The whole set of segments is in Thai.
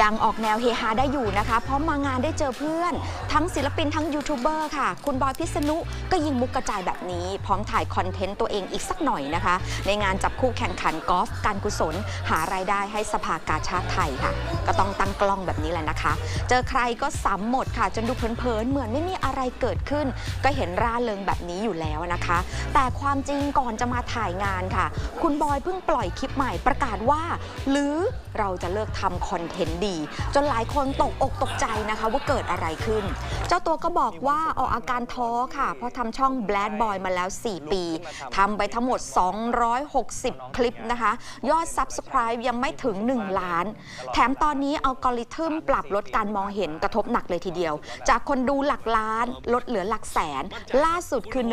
ยังออกแนวเฮฮาได้อยู่นะคะ เพราะมางานได้เจอเพื่อน ทั้งศิลปินทั้งยูทูบเบอร์ค่ะ คุณบอยพิษณุก็ยิงมุกกระจายแบบนี้ พร้อมถ่ายคอนเทนต์ตัวเองอีกสักหน่อยนะคะ ในงานจับคู่แข่งขันกอล์ฟการกุศล หารายได้ให้สภากาชาติไทยค่ะ ก็ต้องตั้งกล้องแบบนี้แหละนะคะ เจอใครก็ซ้ำหมดค่ะ จนดูเพลินๆเหมือนไม่มีอะไรเกิดขึ้น ก็เห็นร่าเริงแบบนี้อยู่แล้วนะคะ แต่ความจริงก่อนจะมาถ่ายงานค่ะ คุณบอยเพิ่งปล่อยคลิปใหม่ประกาศว่า หรือเราจะเลิกทำคอนเทนต์ดี จนหลายคนตกอกตกใจนะคะว่าเกิดอะไรขึ้นเจ้าตัวก็บอกว่าออกอาการท้อค่ะ เพราะทำช่อง Bad Boy มาแล้ว 4 ปีทำไปทั้งหมด 260 คลิปนะคะ ยอด Subscribe ยังไม่ถึง 1 ล้าน แถมตอนนี้อัลกอริทึมปรับลดการมองเห็นกระทบหนักเลยทีเดียว จากคนดูหลักล้านลดเหลือหลักแสน ล่าสุดคือ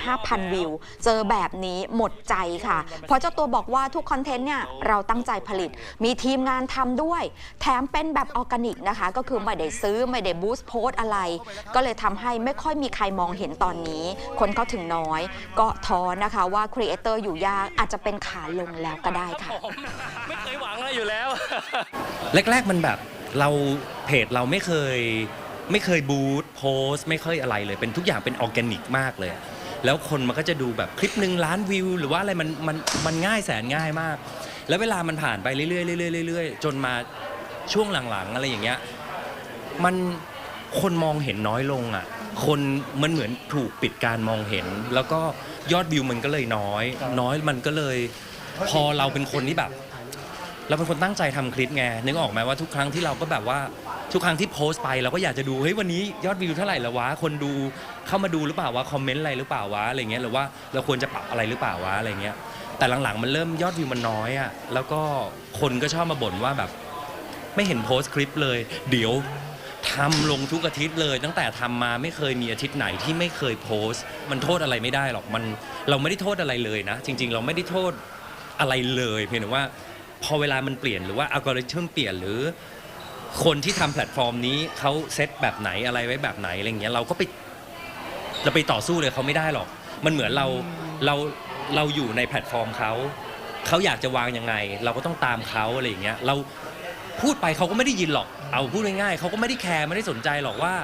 15,000 วิว เจอแบบนี้หมดใจค่ะ เพราะเจ้าตัวบอกว่าทุกคอนเทนต์เนี่ยเราตั้งใจผลิต มีทีมงานทำด้วย แถมเป็นแบบออร์แกนิกนะคะ ก็คือไม่ได้ซื้อไม่ได้บูสต์โพสอะไรก็เลยทำให้ไม่ค่อยมีใครมองเห็นตอนนี้ คนเข้าถึงน้อย ก็ท้อนะคะว่าครีเอเตอร์อยู่ยากอาจจะเป็นขาลงแล้วก็ได้ค่ะผมไม่เคยหวังอะไรอยู่แล้ว แรก ๆ มันแบบเราเพจเราไม่เคยไม่เคยบูตโพสต์ไม่เคยอะไรเลย เป็นทุกอย่างเป็นออร์แกนิกมากเลย แล้วคนมันก็จะดูแบบคลิปหนึ่งล้านวิว หรือว่าอะไรมันมันมันง่ายแสนง่ายมาก แล้วเวลามันผ่านไปเรื่อยๆเรื่อยๆเรื่อยๆจนมาช่วงหลังๆ อะไรอย่างเงี้ยมัน คนมองเห็นน้อยลงอะ คนมันเหมือนถูกปิดการมองเห็น แล้วก็ยอดวิวมันก็เลยน้อย น้อยมันก็เลย พอเราเป็นคนที่แบบ เราเป็นคนตั้งใจทำคลิปไงนึกออกไหมว่าทุกครั้งที่เราก็แบบว่าทุกครั้งที่โพสต์ไปเราก็อยากจะดูเฮ้ยวันนี้ยอดวิวเท่าไหร่ละวะคนดูเข้ามาดูหรือเปล่าวะคอมเมนต์อะไรหรือเปล่าวะอะไรเงี้ยหรือว่าเราควรจะปรับอะไรหรือเปล่าวะอะไรเงี้ย แต่หลังๆมันเริ่มยอดวิวมันน้อยอะ่ะแล้วก็คนก็ชอบมาบ่นว่าแบบ ไม่เห็นโพสต์คลิปเลย เดี๋ยว ทำลงทุกอาทิตย์เลย ตั้งแต่ทำมาไม่เคยมีอาทิตย์ไหนที่ไม่เคยโพสต์ มันโทษอะไรไม่ได้หรอกมันเราไม่ได้โทษอะไรเลยนะ จริง ๆ เราไม่ได้โทษอะไรเลยเพียงแต่ว่าพอเวลามันเปลี่ยนหรือว่าอัลกอริทึมเปลี่ยนหรือ คนที่ทำแพลตฟอร์มนี้เขาเซตแบบไหนอะไรไว้แบบไหนอะไรเงี้ยเราก็ไป เราไปต่อสู้เลยเขาไม่ได้หรอก มันเหมือนเราเราเราอยู่ในแพลตฟอร์มเขา เขาอยากจะวางยังไง เราก็ต้องตามเขาอะไรอย่างเงี้ย เรา พูดไปเขาก็ไม่ได้ยินหรอก เอาพูดง่ายๆเขาก็ไม่ได้แคร์ไม่ได้สนใจหรอกว่า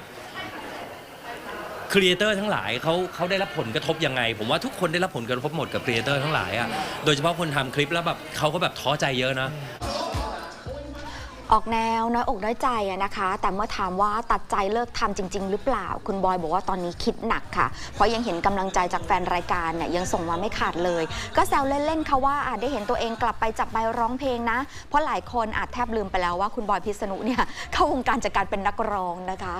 ครีเอเตอร์ทั้งหลายเขาเขาได้รับผลกระทบยังไง ผมว่าทุกคนได้รับผลกระทบหมดกับครีเอเตอร์ทั้งหลายอะโดยเฉพาะคนทำคลิปแล้วแบบเขาก็แบบท้อใจเยอะนะ ออกแนวน้อยอกน้อยใจนะคะ แต่เมื่อถามว่าตัดใจเลิกทำจริง ๆ หรือเปล่า คุณบอยบอกว่าตอนนี้คิดหนักค่ะ เพราะยังเห็นกำลังใจจากแฟนรายการเนี่ยยังส่งมาไม่ขาดเลย ก็แซวเล่นๆค่ะว่าอาจได้เห็นตัวเองกลับไปจับไมร้องเพลงนะ เพราะหลายคนอาจแทบลืมไปแล้วว่าคุณบอยพิษณุเนี่ยเข้าวงการจากการเป็นนักร้องนะคะ